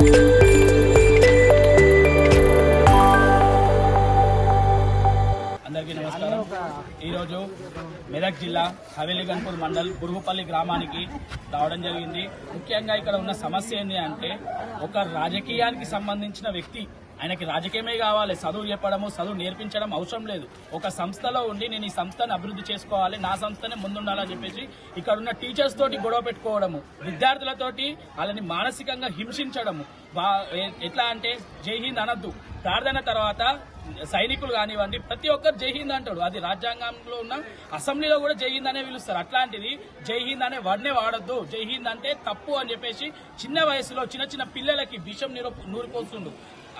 అందరికీ నమస్కారం ఈరోజు మెదక్ జిల్లా హవేలీ గన్పూర్ మండల్ గురుగుపల్లి గ్రామానికి రావడం జరిగింది. ముఖ్యంగా ఇక్కడ ఉన్న సమస్య ఏంటి అంటే ఒక రాజకీయానికి సంబంధించిన వ్యక్తి ఆయనకి రాజకీయమే కావాలి చదువు చెప్పడము చదువు నేర్పించడం అవసరం లేదు. ఒక సంస్థలో ఉండి నేను ఈ సంస్థను అభివృద్ధి చేసుకోవాలి నా సంస్థనే ముందుండాలని చెప్పేసి ఇక్కడ ఉన్న టీచర్స్ తోటి గొడవ పెట్టుకోవడము విద్యార్థులతోటి వాళ్ళని మానసికంగా హింసించడము ఎట్లా అంటే జై హింద్ అనద్దు. ప్రార్థన తర్వాత సైనికులు కానివ్వండి ప్రతి ఒక్కరు జై హింద్ అంటాడు. అది రాజ్యాంగంలో ఉన్న అసెంబ్లీలో కూడా జై హింద్ అనే పిలుస్తారు. అట్లాంటిది జై హింద్ అనే వర్డ్నే వాడద్దు. జై హింద్ అంటే తప్పు అని చెప్పేసి చిన్న వయసులో చిన్న చిన్న పిల్లలకి విషం నూరిపోతుండు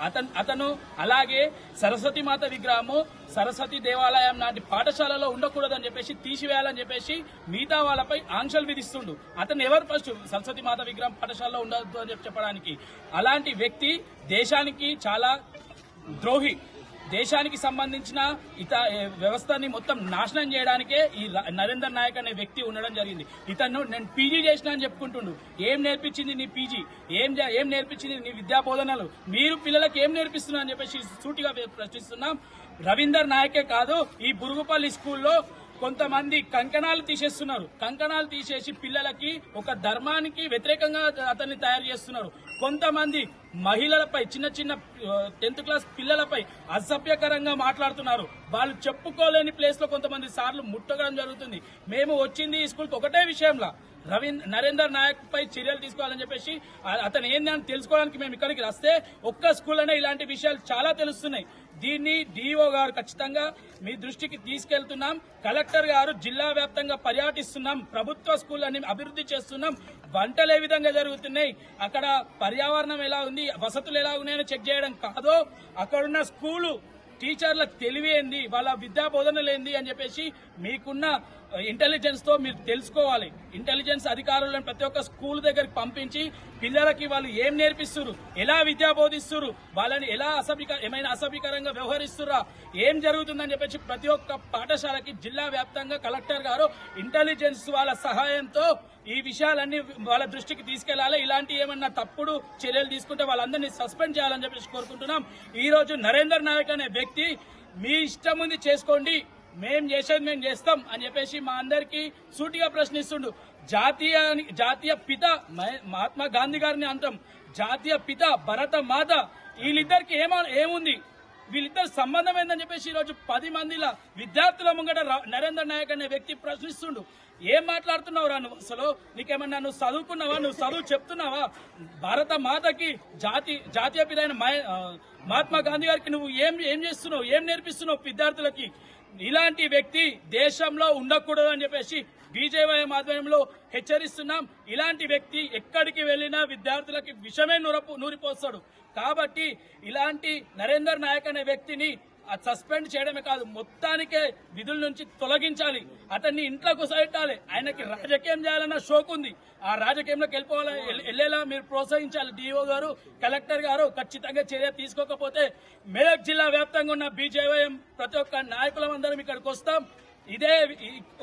అతను అతను అలాగే సరస్వతి మాత విగ్రహము సరస్వతి దేవాలయం నాటి పాఠశాలలో ఉండకూడదని చెప్పేసి తీసివేయాలని చెప్పేసి మిగతా వాళ్ళపై ఆంక్షలు విధిస్తుండు. అతను ఎవరు ఫస్ట్ సరస్వతి మాత విగ్రహం పాఠశాలలో ఉండొద్దు అని చెప్పడానికి. అలాంటి వ్యక్తి దేశానికి చాలా ద్రోహి. దేశానికి సంబంధించిన ఇత వ్యవస్థని మొత్తం నాశనం చేయడానికే ఈ నరేందర్ నాయక్ అనే వ్యక్తి ఉండడం జరిగింది. ఇతను నేను పీజీ చేసిన అని చెప్పుకుంటుండు. ఏం నేర్పించింది నీ పీజీ? ఏం ఏం నేర్పించింది నీ విద్యా బోధనలు మీరు పిల్లలకు ఏం నేర్పిస్తున్నా అని చెప్పేసి సూటిగా ప్రశ్నిస్తున్నాం. రవీందర్ నాయకే కాదు ఈ బురుగుపల్లి స్కూల్లో కొంతమంది కంకణాలు తీసేస్తున్నారు. కంకణాలు తీసేసి పిల్లలకి ఒక ధర్మానికి వ్యతిరేకంగా అతన్ని తయారు చేస్తున్నారు. కొంతమంది మహిళలపై చిన్న చిన్న టెన్త్ క్లాస్ పిల్లలపై అసభ్యకరంగా మాట్లాడుతున్నారు. వాళ్ళు చెప్పుకోలేని ప్లేస్లో కొంతమంది సార్లు ముట్టగడం జరుగుతుంది. మేము వచ్చింది ఈ స్కూల్కి ఒకటే విషయంలో. రవీంద్ర నరేందర్ నాయక్ పై చర్యలు తీసుకోవాలని చెప్పేసి అతను ఏందని తెలుసుకోవడానికి మేము ఇక్కడికి వస్తే ఒక్క స్కూల్లోనే ఇలాంటి విషయాలు చాలా తెలుస్తున్నాయి. దీన్ని డిఓ గారు ఖచ్చితంగా మీ దృష్టికి తీసుకెళ్తున్నాం. కలెక్టర్ గారు జిల్లా వ్యాప్తంగా పర్యటిస్తున్నాం. ప్రభుత్వ స్కూళ్ళని అభివృద్ధి చేస్తున్నాం. వంటలు ఏ విధంగా జరుగుతున్నాయి? అక్కడ పర్యావరణం ఎలా ఉంది? వసతులు ఎలా ఉన్నాయని చెక్ చేయడం కాదో అక్కడున్న స్కూలు టీచర్ల తెలివి ఏంది? వాళ్ళ విద్యా బోధనలు ఏంది అని చెప్పేసి మీకున్న ఇంటెలిజెన్స్తో మీరు తెలుసుకోవాలి. ఇంటెలిజెన్స్ అధికారులను ప్రతి ఒక్క స్కూల్ దగ్గరికి పంపించి పిల్లలకి వాళ్ళు ఏం నేర్పిస్తున్నారు ఎలా విద్యా బోధిస్తున్నారు వాళ్ళని ఎలా అసభ్యక ఏమైనా అసభ్యకరంగా వ్యవహరిస్తురా ఏం జరుగుతుందని చెప్పేసి ప్రతి ఒక్క పాఠశాలకి జిల్లా వ్యాప్తంగా కలెక్టర్ గారు ఇంటెలిజెన్స్ వాళ్ళ సహాయంతో ఈ విషయాలన్నీ వాళ్ళ దృష్టికి తీసుకెళ్ళాలి. ఇలాంటి ఏమన్నా తప్పుడు చర్యలు తీసుకుంటే వాళ్ళందరినీ సస్పెండ్ చేయాలని చెప్పేసి కోరుకుంటున్నాం. ఈ రోజు నరేందర్ నాయక్ అనే వ్యక్తి మీ ఇష్టం ఉంది చేసుకోండి. మేం చేసేది మేము చేస్తాం అని చెప్పేసి మా అందరికి సూటిగా ప్రశ్నిస్తుండు. జాతీయ జాతీయ పిత మహ- మహాత్మా గాంధీ గారిని అంటాం. జాతీయ పిత భరత మాత వీళ్ళిద్దరికి ఏమ ఏముంది? వీళ్ళిద్దరు సంబంధం ఏందని చెప్పేసి ఈ రోజు పది మందిల విద్యార్థుల ముంగట నరేంద్ర నాయక్ అనే వ్యక్తి ప్రశ్నిస్తుండు. ఏం మాట్లాడుతున్నావు రా నువ్వు? అసలు నీకేమన్నా నువ్వు చదువుకున్నావా? నువ్వు చదువు చెప్తున్నావా? భారత మాతకి జాతి జాతీయ పిత అయిన మహాత్మా గాంధీ గారికి నువ్వు ఏం ఏం చేస్తున్నావు? ఏం నేర్పిస్తున్నావు విద్యార్థులకి? ఇలాంటి వ్యక్తి దేశంలో ఉండకూడదు అని చెప్పేసి బీజేపీ ఆధ్వర్యంలో హెచ్చరిస్తున్నాం. ఇలాంటి వ్యక్తి ఎక్కడికి వెళ్ళినా విద్యార్థులకి విషమే నూరపు నూరిపోస్తాడు. కాబట్టి ఇలాంటి నరేందర్ నాయక్ అనే వ్యక్తిని సస్పెండ్ చేయడమే కాదు మొత్తానికే విధుల నుంచి తొలగించాలి. అతన్ని ఇంట్లో కుసబెట్టాలి ఆయనకి రాజకీయం చేయాలన్న షోక్ ఉంది. ఆ రాజకీయంలోకి వెళ్ళిపోవాలి? వెళ్ళేలా మీరు ప్రోత్సహించాలి. డిఓ గారు కలెక్టర్ గారు ఖచ్చితంగా చర్య తీసుకోకపోతే మెదక్ జిల్లా వ్యాప్తంగా ఉన్న బీజేవైఎం ప్రతి ఒక్క నాయకులందరం ఇక్కడికి వస్తాం. ఇదే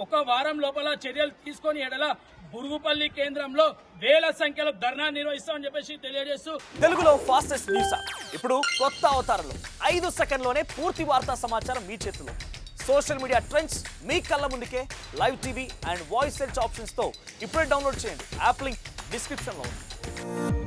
ఒక వారం లోపల చర్యలు తీసుకొని ఎడల బురుగుపల్లి కేంద్రంలో వేల సంఖ్యలో ధర్నా నిర్వహిస్తామని చెప్పేసి తెలియజేస్తూ తెలుగులో ఫాస్టెస్ట్ న్యూస్. ఇప్పుడు కొత్త అవతారంలో. ఐదు సెకండ్లోనే పూర్తి వార్తా సమాచారం మీ చేతిలో. సోషల్ మీడియా ట్రెండ్స్ మీ కళ్ళ ముందుకే. Live TV and voice search ఆప్షన్స్తో ఇప్పుడే డౌన్లోడ్ చేయండి. యాప్ లింక్ డిస్క్రిప్షన్లో ఉంది.